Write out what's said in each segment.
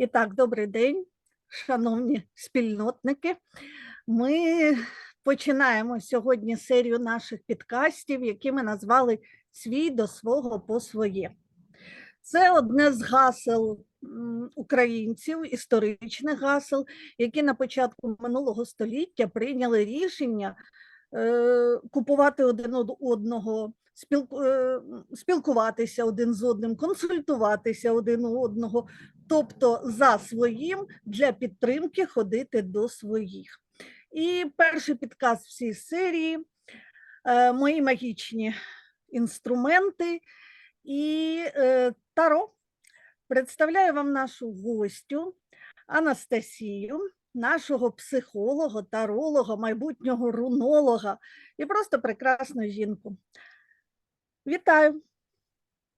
І так, добрий день, шановні спільнотники. Ми починаємо сьогодні серію наших підкастів, які ми назвали Свій до свого по своє. Це одне з гасел українців, історичних гасел, які на початку минулого століття прийняли рішення е, купувати один одного, спілкуватися один з одним, консультуватися один у одного, тобто за своїм для підтримки ходити до своїх. І перший підказ в цій серії е, мої магічні інструменти і е, Таро. Представляю вам нашу гостю Анастасію, нашого психолога, таролога, майбутнього рунолога і просто прекрасну жінку. Вітаю!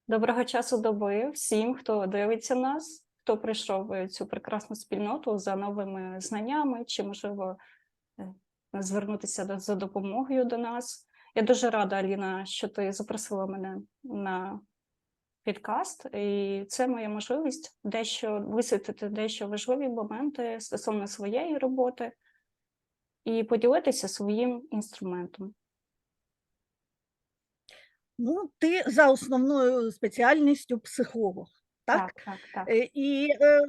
Доброго часу доби всім, хто дивиться нас, хто прийшов в цю прекрасну спільноту за новими знаннями, чи можливо е, звернутися за допомогою до нас. Я дуже рада, Аліна, що ти запросила мене на підкаст, і це моя можливість дещо висвітлити дещо важливі моменти стосовно своєї роботи і поділитися своїм інструментом. Ну, ти за основною спеціальністю психолог, так? так, так. так. Е, І е,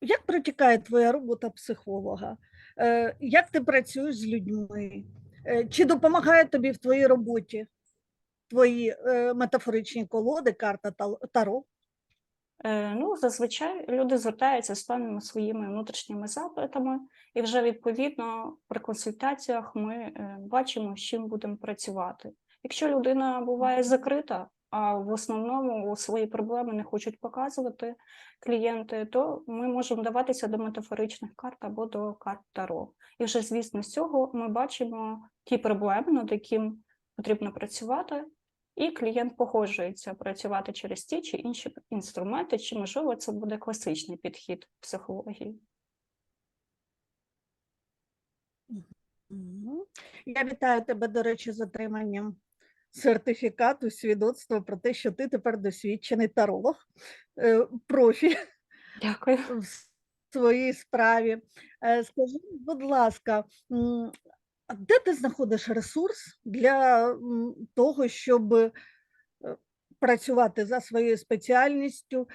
як протікає твоя робота психолога? Е, Як ти працюєш з людьми? Е, Чи допомагає тобі в твоїй роботі твої е, метафоричні колоди, карта Таро? Ну, зазвичай люди звертаються з певними своїми внутрішніми запитами, і вже відповідно при консультаціях ми бачимо, з чим будемо працювати. Якщо людина буває закрита, а в основному свої проблеми не хочуть показувати клієнти, то ми можемо даватися до метафоричних карт або до карт Таро. І вже, звісно, з цього ми бачимо ті проблеми, над яким потрібно працювати, і клієнт погоджується працювати через ті чи інші інструменти, чи можливо це буде класичний підхід психології. Я вітаю тебе, до речі, з отриманням сертифікату, свідоцтва про те, що ти тепер досвідчений таролог, е, профі. Дякую. в своїй справі. Е, Скажи, будь ласка, де ти знаходиш ресурс для того, щоб е, працювати за своєю спеціальністю,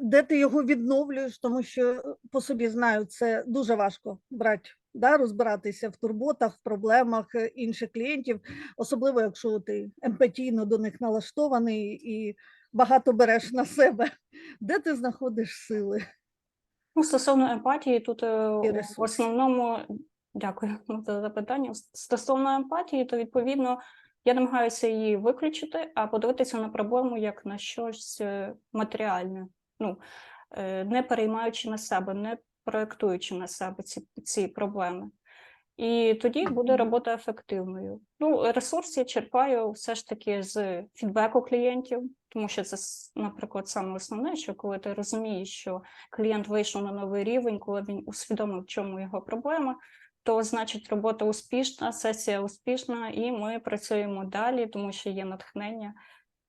де ти його відновлюєш, тому що по собі знаю, це дуже важко брати. Да, розбиратися в турботах, в проблемах е, інших клієнтів, особливо якщо ти емпатійно до них налаштований і багато береш на себе. Де ти знаходиш сили? Ну, стосовно емпатії, тут е, в основному дякую за запитання. Стосовно емпатії, то відповідно я намагаюся її виключити, а подивитися на проблему як на щось е, матеріальне, ну не переймаючи на себе, не проєктуючи на себе ці, ці проблеми. І тоді буде робота ефективною. Ну, ресурс я черпаю все ж таки з фідбеку клієнтів, тому що це, наприклад, саме основне, що коли ти розумієш, що клієнт вийшов на новий рівень, коли він усвідомив, в чому його проблема, то значить робота успішна, сесія успішна, і ми працюємо далі, тому що є натхнення.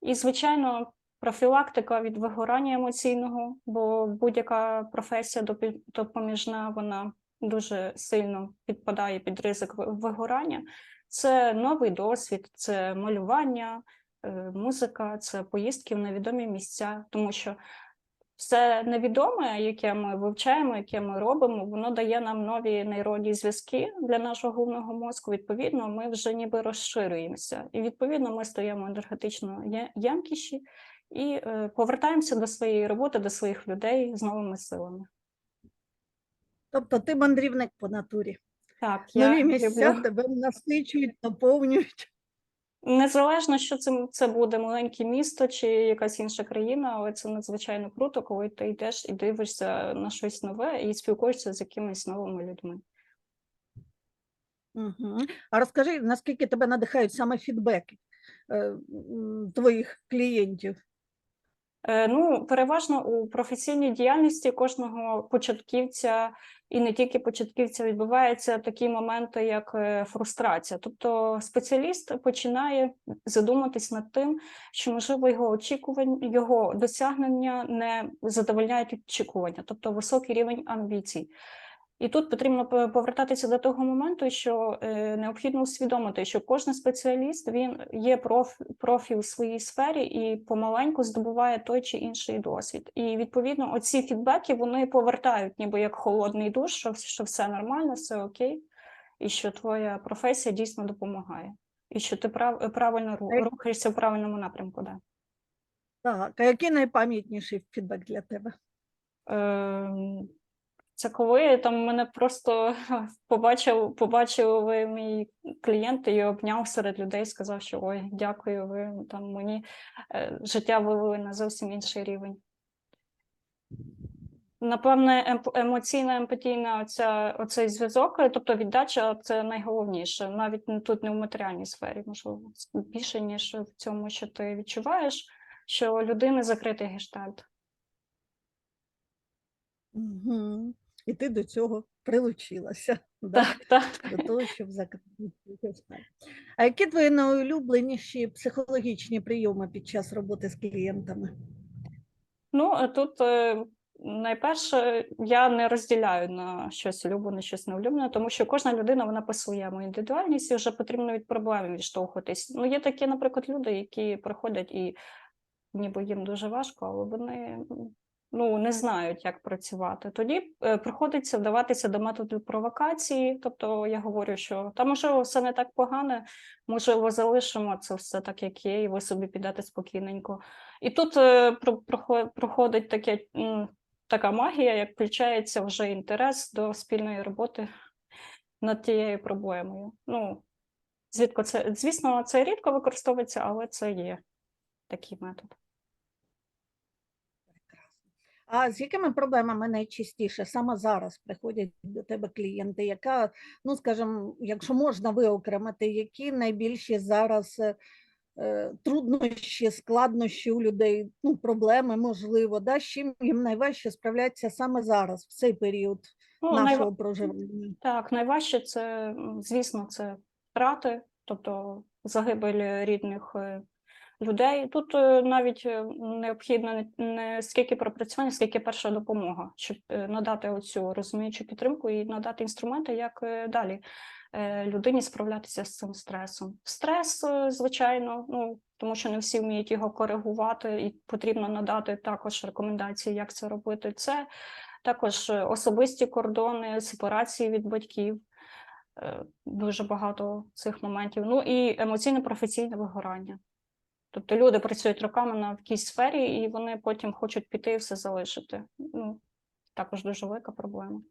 І, звичайно, профілактика від вигорання емоційного, бо будь-яка професія допоміжна, вона дуже сильно підпадає під ризик вигорання. Це новий досвід, це малювання, е, музика, це поїздки в невідомі місця, тому що все невідоме, яке ми вивчаємо, яке ми робимо, воно дає нам нові нейронні зв'язки для нашого головного мозку. Відповідно, ми вже ніби розширюємося, і відповідно ми стаємо енергетично ямкіші і е, повертаємося до своєї роботи, до своїх людей з новими силами. Тобто ти мандрівник по натурі. Так, я Нові місця люблю. тебе насичують, наповнюють. Незалежно, що це, це буде маленьке місто чи якась інша країна, але це надзвичайно круто, коли ти йдеш і дивишся на щось нове і спілкуєшся з якимись новими людьми. Угу. А розкажи, наскільки тебе надихають саме фідбеки е, м, твоїх клієнтів? Е, Ну, переважно у професійній діяльності кожного початківця і не тільки початківця відбуваються такі моменти, як е, фрустрація. Тобто спеціаліст починає задуматись над тим, що можливо його очікування, його досягнення не задовольняють очікування, тобто високий рівень амбіцій. І тут потрібно повертатися до того моменту, що е, необхідно усвідомити, що кожен спеціаліст він є проф, профі у своїй сфері і помаленьку здобуває той чи інший досвід. І відповідно, оці фідбеки вони повертають, ніби як холодний душ, що, що все нормально, все окей, і що твоя професія дійсно допомагає, і що ти прав, правильно Е. рухаєшся в правильному напрямку. Да. Так, а який найпам'ятніший фідбек для тебе? Ем, Це коли там мене просто побачив, побачив мій клієнт і обняв серед людей, сказав, що ой, дякую, ви там мені е, життя вивели на зовсім інший рівень. Напевне, емоційна емпатійна оця, оцей зв'язок, е, тобто віддача це найголовніше, навіть тут не в матеріальній сфері, можливо, більше, ніж в цьому, що ти відчуваєш, що людини закритий гештальт. Угу. І ти до цього прилучилася, да? Так, так. до того, щоб закрити. А які твої найулюбленіші психологічні прийоми під час роботи з клієнтами? Ну, тут е, найперше, я не розділяю на щось улюблене, щось неулюблене, тому що кожна людина вона по-своєму індивідуальність і вже потрібно від проблеми відштовхуватись. Ну, є такі, наприклад, люди, які приходять і ніби їм дуже важко, але вони ну, не знають, як працювати. Тоді е, приходиться вдаватися до методу провокації. Тобто я говорю, що та можливо все не так погано, можливо, залишимо це все так, як є, і ви собі підете спокійненько. І тут е, про- прохо- проходить таке, м, така магія, як включається вже інтерес до спільної роботи над тією проблемою. Ну, звідко це, звісно, це рідко використовується, але це є такий метод. А з якими проблемами найчастіше саме зараз приходять до тебе клієнти? Яка, ну скажімо, якщо можна виокремити, які найбільші зараз е, труднощі, складнощі у людей, ну, проблеми, можливо, да? з чим їм найважче справлятися саме зараз, в цей період Ну, найва- нашого проживання? Так, найважче це, звісно, це втрати, тобто загибель рідних е, людей. Тут е, навіть е, необхідно не- скільки пропрацювання, скільки перша допомога, щоб е, надати оцю розуміючу підтримку і надати інструменти, як далі людині справлятися з цим стресом. Стрес, звичайно, ну тому що не всі вміють його коригувати, і потрібно надати також рекомендації, як це робити. Це також особисті кордони, сепарації від батьків. Дуже багато цих моментів. Ну і емоційне професійне вигорання. Тобто люди працюють роками на якійсь сфері, і вони потім хочуть піти і все залишити. Ну, також дуже велика проблема.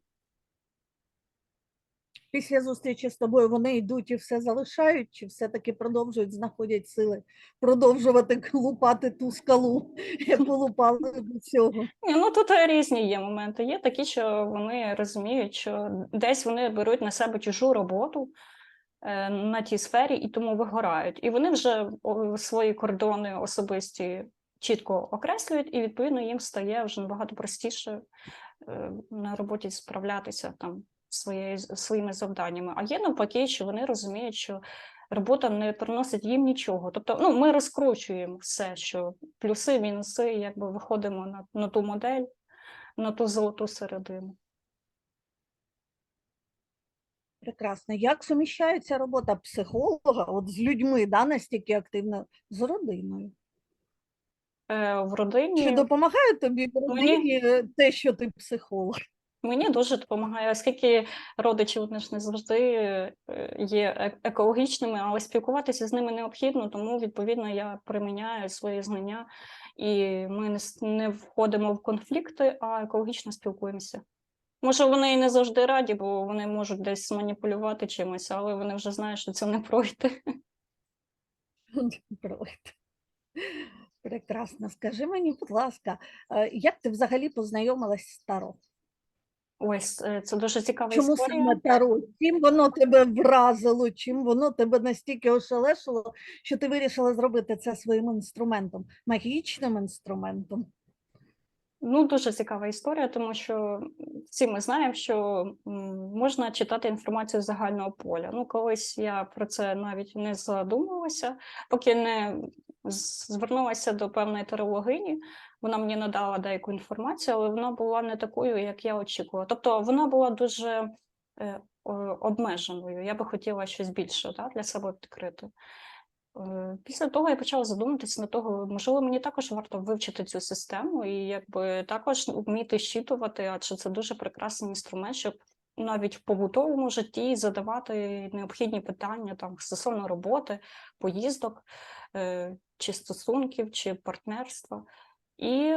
Після зустрічі з тобою вони йдуть і все залишають, чи все-таки продовжують, знаходять сили продовжувати лупати ту скалу, яку лупали до цього? Ні, ну тут різні є моменти. Є такі, що вони розуміють, що десь вони беруть на себе чужу роботу на тій сфері і тому вигорають. І вони вже свої кордони особисті чітко окреслюють, і відповідно їм стає вже набагато простіше е, на роботі справлятися там своєю своїми завданнями. А є навпаки, що вони розуміють, що робота не приносить їм нічого. Тобто, ну ми розкручуємо все, що плюси, мінуси, якби виходимо на, на ту модель, на ту золоту середину. Прекрасно. Як суміщається робота психолога от з людьми, да, настільки активно, з родиною? Е, в родині Чи допомагає тобі в родині е, те, що ти психолог? Мені дуже допомагає, оскільки родичі вони ж не завжди е, є е- екологічними, але спілкуватися з ними необхідно, тому відповідно я приміняю свої знання, і ми не входимо в конфлікти, а екологічно спілкуємося. Може, вони і не завжди раді, бо вони можуть десь маніпулювати чимось, але вони вже знають, що це не пройде. Пройде. Прекрасно. Скажи мені, будь ласка, е, як ти взагалі познайомилась з Таро? Ось е, це дуже цікава Чому історія. саме таро? Чим воно тебе вразило, чим воно тебе настільки ошелешило, що ти вирішила зробити це своїм інструментом, магічним інструментом? Ну, дуже цікава історія, тому що всі ми знаємо, що можна читати інформацію з загального поля. Ну, колись я про це навіть не задумувалася, поки не звернулася до певної тарологині. Вона мені надала деяку інформацію, але вона була не такою, як я очікувала. Тобто вона була дуже е, обмеженою. Я би хотіла щось більше да, для себе відкрити. Е, Після того я почала задуматися над того, можливо, мені також варто вивчити цю систему і якби також вміти щитувати, адже це дуже прекрасний інструмент, щоб навіть в побутовому житті задавати необхідні питання там стосовно роботи, поїздок, е, чи стосунків, чи партнерства. І,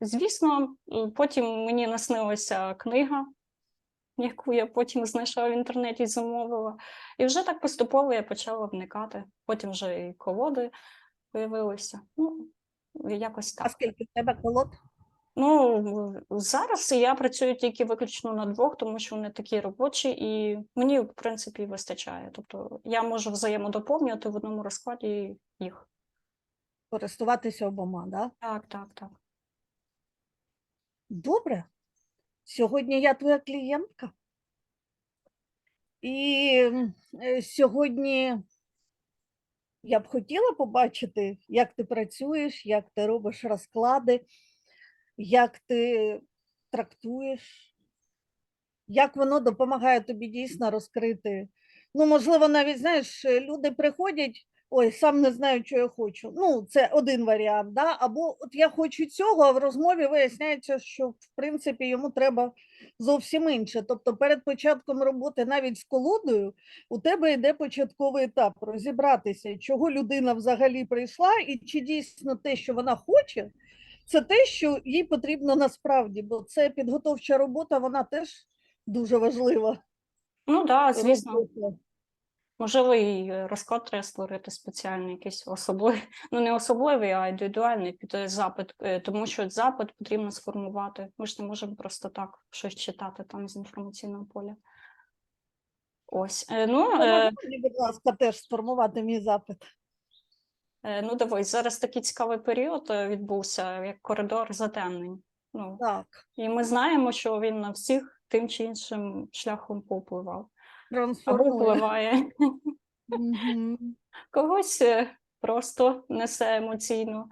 звісно, потім мені наснилася книга, яку я потім знайшла в інтернеті замовила. І вже так поступово я почала вникати. Потім вже і колоди появилися. Ну, якось А скільки в тебе колод? Ну, зараз я працюю тільки виключно на двох, тому що вони такі робочі, і мені, в принципі, вистачає. Тобто я можу взаємодоповнювати в одному розкладі їх. Користуватися обома, да? Так, так, так. Добре. Сьогодні я твоя клієнтка. І е, сьогодні я б хотіла побачити, як ти працюєш, як ти робиш розклади, як ти трактуєш, як воно допомагає тобі дійсно розкрити. Ну, можливо, навіть знаєш, люди приходять, ой, сам не знаю, що я хочу. Ну, це один варіант, да? або от я хочу цього, а в розмові виясняється, що в принципі йому треба зовсім інше. Тобто, перед початком роботи навіть з колодою у тебе йде початковий етап розібратися, чого людина взагалі прийшла, і чи дійсно те, що вона хоче, це те, що їй потрібно насправді, бо це підготовча робота, вона теж дуже важлива. Ну так, звісно. робота. Можливо, і е, розклад треба створити спеціальний, якийсь особливий, ну не особливий, а індивідуальний під е, запит, е, тому що запит потрібно сформувати. Ми ж не можемо просто так щось читати там з інформаційного поля. Ось. е, Ну, е, будь ласка, теж сформувати мій запит. ну дивись, зараз такий цікавий період відбувся, як коридор затемнень. Ну, Так, і ми знаємо, що він на всіх тим чи іншим шляхом повпливав. Або впливає. Когось е, просто несе емоційно,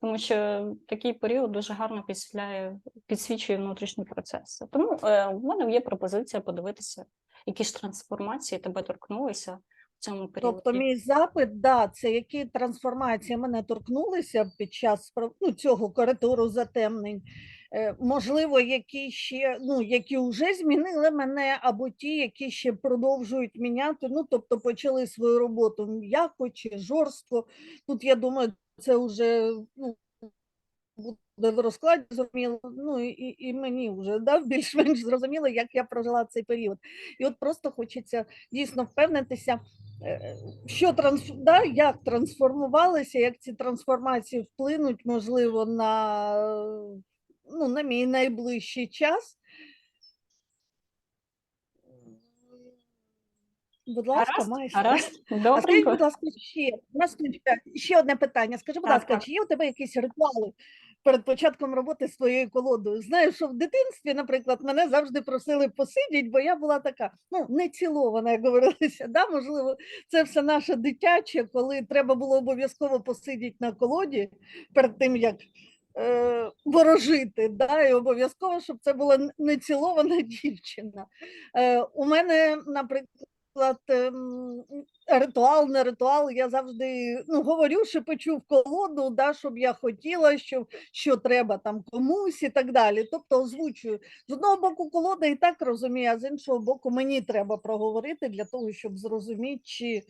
тому що такий період дуже гарно підсвітляє, підсвічує внутрішні процеси. Тому е, в мене є пропозиція подивитися, які ж трансформації тебе торкнулися цьому періоді. Тобто мій запит, да, це які трансформації мене торкнулися під час ну, цього коридору затемнень. Е, Можливо, які ще ну, які вже змінили мене, або ті, які ще продовжують міняти. Ну, тобто почали свою роботу м'яко чи жорстко. Тут я думаю, це вже ну, буде в розкладі зрозуміло. Ну і, і мені вже да, більш-менш зрозуміло, як я прожила цей період. І от просто хочеться дійсно впевнитися, е, що транс... да, як трансформувалися, як ці трансформації вплинуть, можливо, на, ну, на мій найближчий час. Будь ласка, маєш. А скажіть, будь ласка, ще, наступне, ще одне питання. Скажи, будь Так, ласка, так. чи є у тебе якісь ритуали перед початком роботи з твоєю колодою? Знаю, що в дитинстві, наприклад, мене завжди просили посидіти, бо я була така, ну, не цілована, як говорилося. Да? Можливо, це все наше дитяче, коли треба було обов'язково посидіти на колоді перед тим, як е, ворожити, да? і обов'язково, щоб це була нецілована дівчина. Е, у мене, наприклад, ем, ритуал, не ритуал, я завжди ну, говорю, шепочу в колоду, да, щоб я хотіла, що, що треба там комусь і так далі. Тобто озвучую. З одного боку, колода і так розуміє, а з іншого боку, мені треба проговорити для того, щоб зрозуміти, чи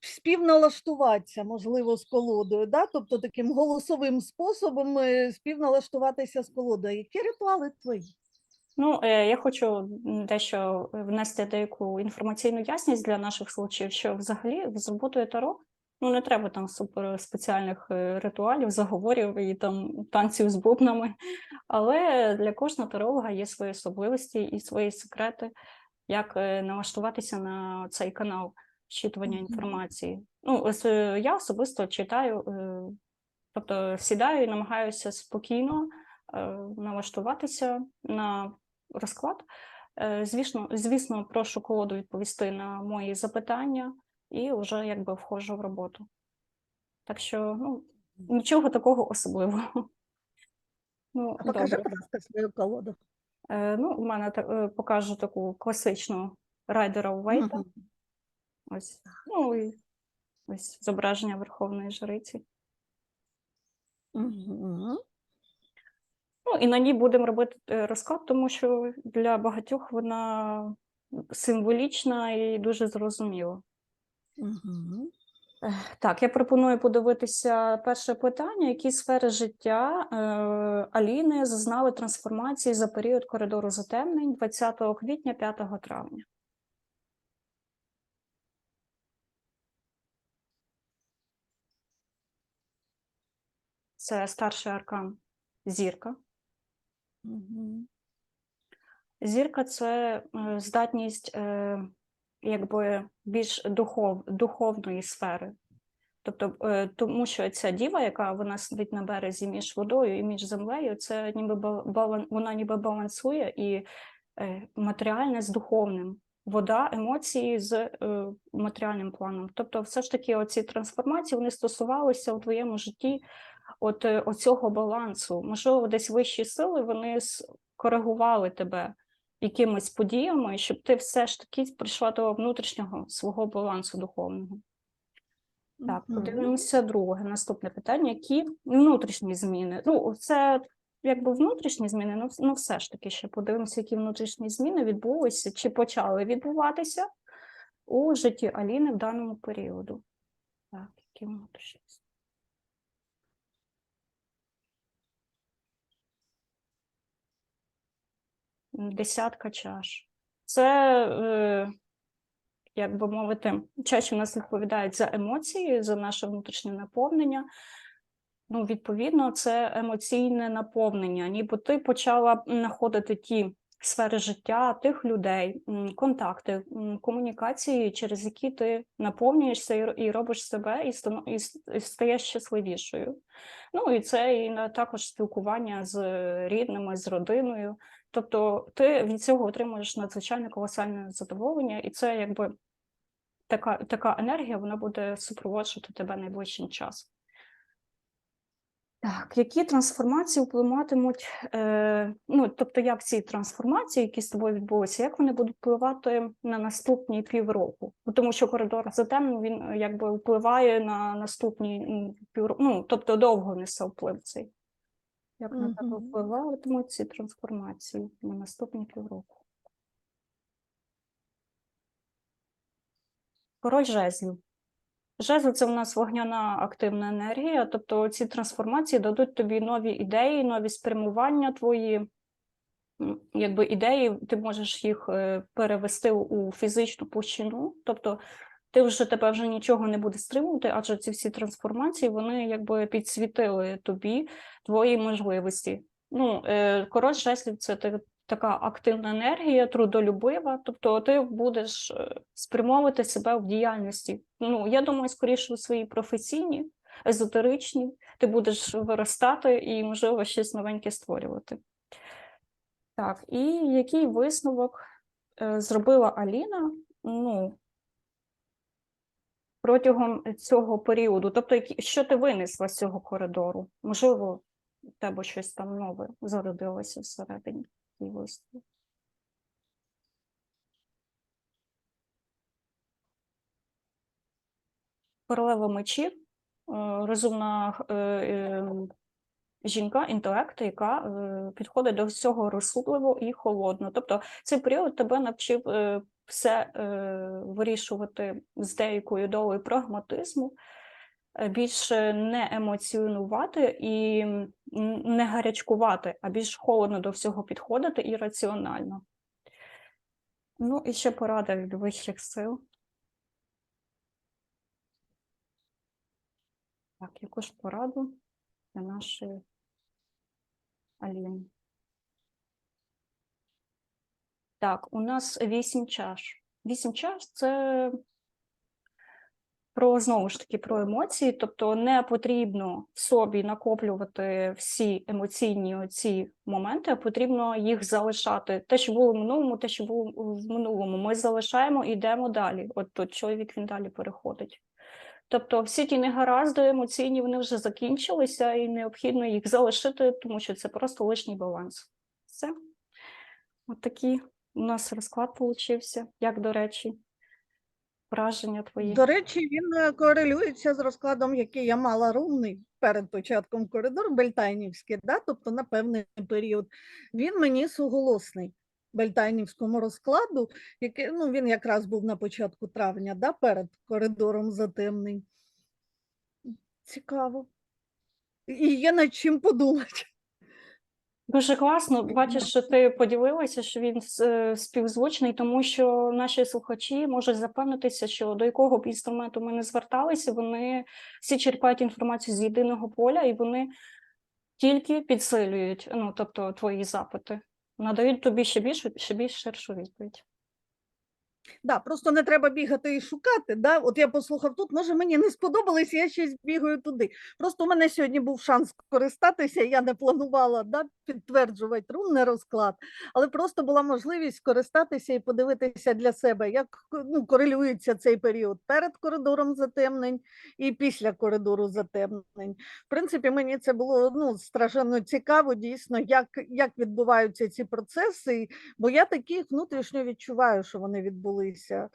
співналаштуватися, можливо, з колодою, да? тобто таким голосовим способом е, співналаштуватися з колодою. Які ритуали твої? Ну, е, я хочу дещо внести деяку інформаційну ясність для наших слухачів, що взагалі з роботою Таро Ну, не треба там супер спеціальних е, ритуалів, заговорів і там танців з бубнами. Але для кожного таролога є свої особливості і свої секрети, як е, налаштуватися на цей канал вчитування інформації. Ну, я особисто читаю, тобто сідаю і намагаюся спокійно налаштуватися на розклад. Е, Звісно, звісно, прошу колоду відповісти на мої запитання і вже якби входжу в роботу. Так що, ну, нічого такого особливого. Ну, А покажи, будь ласка, свою колоду. Е, ну, у мене е, покажу таку класичну райдера Уейта. Мгм. Ось. Ну і ось зображення Верховної Жриці. Мгм. І на ній будемо робити е, розклад, тому що для багатьох вона символічна і дуже зрозуміла. Ех, Так, я пропоную подивитися перше питання. Які сфери життя е, Аліни зазнали трансформації за період коридору затемнень 20 квітня 5 травня? Це старший аркан зірка. Зірка це е, здатність е, якби більш духов, духовної сфери. Тобто, е, тому що ця діва, яка вона сидить на березі між водою і між землею, це ніби балан, вона ніби балансує і матеріальне з духовним. Вода, емоції з е, матеріальним планом. Тобто, все ж таки, оці трансформації вони стосувалися у твоєму житті от е, оцього балансу. Можливо, десь вищі сили вони скоригували тебе якимись подіями, щоб ти все ж таки прийшла до внутрішнього свого балансу духовного. Так, подивимося друге. Наступне питання: які внутрішні зміни? Ну, це якби внутрішні зміни, ну, ну все ж таки ще подивимося, які внутрішні зміни відбулися чи почали відбуватися у житті Аліни в даному періоду. Так, які внутрішні зміни? Десятка чаш. Це, е, як би мовити, чаші в нас відповідають за емоції, за наше внутрішнє наповнення. Ну, відповідно, це емоційне наповнення. Ніби ти почала знаходити ті сфери життя, тих людей, контакти, комунікації, через які ти наповнюєшся і робиш себе, і стаєш щасливішою. Ну і це і також спілкування з рідними, з родиною. Тобто ти від цього отримуєш надзвичайно колосальне задоволення, і це якби така, така енергія, вона буде супроводжувати тебе найближчим часом. Так, які трансформації впливатимуть, е, ну тобто, як ці трансформації, які з тобою відбулися, як вони будуть впливати на наступні півроку? Тому що коридор затемнень, він е, якби впливає на наступні півроку, ну тобто довго несе вплив цей. Як на тебе впливатимуть ці трансформації на наступні півроку? Король жезлів. Жезл це в нас вогняна активна енергія, тобто ці трансформації дадуть тобі нові ідеї, нові спрямування твої. Якби ідеї, ти можеш їх е, перевести у фізичну площину, тобто ти вже тебе вже нічого не буде стримувати, адже ці всі трансформації вони якби підсвітили тобі твої можливості. Ну, е, король жезлів це така активна енергія, трудолюбива, тобто ти будеш е, спрямовувати себе в діяльності. Ну, я думаю, скоріше у своїй професійній, езотеричній, ти будеш виростати і, можливо, щось новеньке створювати. Так, і який висновок е, зробила Аліна? Ну, протягом цього періоду, тобто, що ти винесла з цього коридору? Можливо, у тебе щось там нове зародилося всередині висновок. Королева мечів, е, розумна е, е, жінка, інтелект, яка підходить до всього розсудливо і холодно. Тобто цей період тебе навчив все вирішувати з деякою долею прагматизму, більше не емоціонувати і не гарячкувати, а більш холодно до всього підходити і раціонально. Ну і ще порада від вищих сил. Так, яку ж пораду для нашої Аліни? Так, у нас вісім чаш. Вісім чаш це про знову ж таки про емоції, тобто не потрібно в собі накоплювати всі емоційні оці моменти, а потрібно їх залишати. Те, що було в минулому, те, що було в минулому, ми залишаємо і йдемо далі. От тут чоловік він далі переходить. Тобто всі ті негаразди емоційні вони вже закінчилися, і необхідно їх залишити, тому що це просто лишній баланс. Все. От такий у нас розклад получився. Як до речі, враження твої. До речі, він е, корелюється з розкладом, який я мала румний перед початком коридору Бельтайнівський, да? тобто на певний період. Він мені суголосний Бельтайнівському розкладу, який, ну, він якраз був на початку травня, да? перед коридором затемний. Цікаво. І є над чим подумати. Дуже класно. Бачиш, що ти поділилася, що він е, співзвучний, тому що наші слухачі можуть запевнитися, що до якого б інструменту ми не зверталися, вони всі черпають інформацію з єдиного поля, і вони тільки підсилюють, ну тобто твої запити, надають тобі ще більше, ще більш ширшу відповідь. Да, просто не треба бігати і шукати. Да? От я послухав тут, може мені не сподобалось, я щось бігаю туди. Просто у мене сьогодні був шанс скористатися, я не планувала да, підтверджувати рунний розклад, але просто була можливість скористатися і подивитися для себе, як ну, корелюється цей період перед коридором затемнень і після коридору затемнень. В принципі, мені це було ну, страшенно цікаво, дійсно, як, як відбуваються ці процеси, бо я таких внутрішньо відчуваю, що вони відбулися.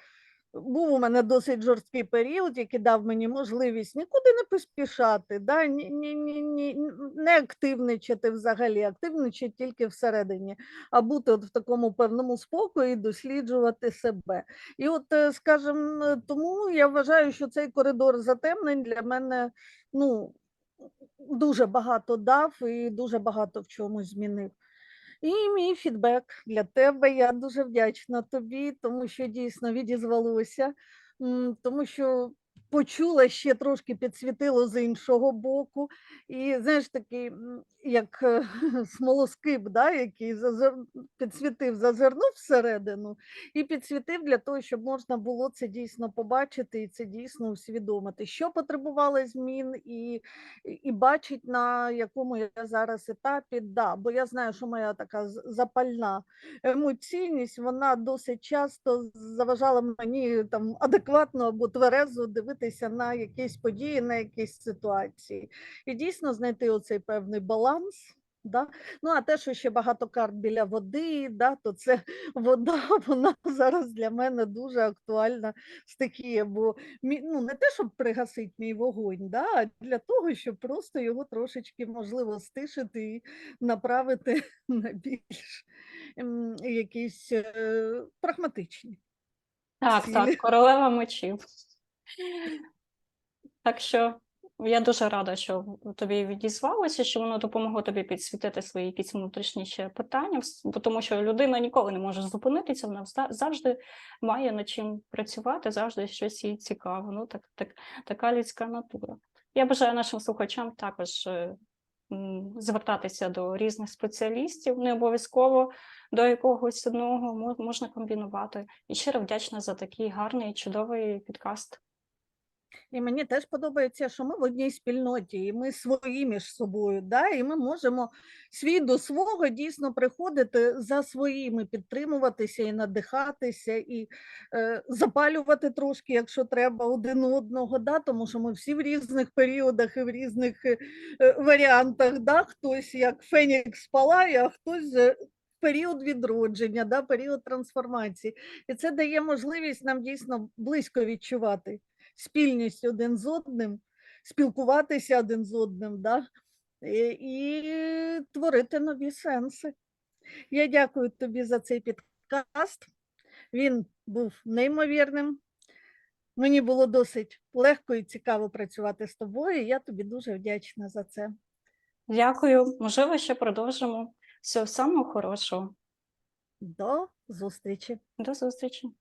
Був у мене досить жорсткий період, який дав мені можливість нікуди не поспішати, да? ні, ні, ні, ні, не активничати взагалі, активничати тільки всередині, а бути от в такому певному спокої, досліджувати себе. І от, е, скажімо, е, тому я вважаю, що цей коридор затемнень для мене ну, дуже багато дав і дуже багато в чомусь змінив. І мій фідбек для тебе. Я дуже вдячна тобі, тому що дійсно відізвалося, тому що почула ще трошки підсвітило з іншого боку. І знаєш, такий, як е, смолоскип, да, який зазир... підсвітив, зазирнув всередину і підсвітив для того, щоб можна було це дійсно побачити і це дійсно усвідомити, що потребувало змін, і, і бачить, на якому я зараз етапі. Да, бо я знаю, що моя така запальна емоційність, вона досить часто заважала мені там адекватно або тверезо дивитися на якісь події, на якісь ситуації. І дійсно знайти оцей певний баланс. Да? Ну, а те, що ще багато карт біля води, да, то це вода, вона зараз для мене дуже актуальна стихія, бо ну, не те, щоб пригасити мій вогонь, да, а для того, щоб просто його трошечки можливо стишити і направити на більш ем, якісь е, прагматичні. Так, Цілі. так, королева мечів. Так що я дуже рада, що тобі відізвалося, що воно допомогло тобі підсвітити свої якісь внутрішні ще питання, бо тому що людина ніколи не може зупинитися, вона завжди має над чим працювати, завжди щось їй цікаво. Ну, так, так, така людська натура. Я бажаю нашим слухачам також е, звертатися до різних спеціалістів, не обов'язково до якогось одного можна комбінувати. І щиро вдячна за такий гарний чудовий підкаст. І мені теж подобається, що ми в одній спільноті, і ми свої між собою, да? і ми можемо свій до свого дійсно приходити за своїми, підтримуватися і надихатися, і е, запалювати трошки, якщо треба, один одного, да? тому що ми всі в різних періодах і в різних е, варіантах. Да? Хтось як Фенікс палає, а хтось. Період відродження, да, період трансформації, і це дає можливість нам дійсно близько відчувати спільність один з одним, спілкуватися один з одним, да? і, і творити нові сенси. Я дякую тобі за цей підкаст. Він був неймовірним. Мені було досить легко і цікаво працювати з тобою. і Я тобі дуже вдячна за це. Дякую. Можливо, ще продовжимо. Всього самого хорошого. До зустрічі. До зустрічі.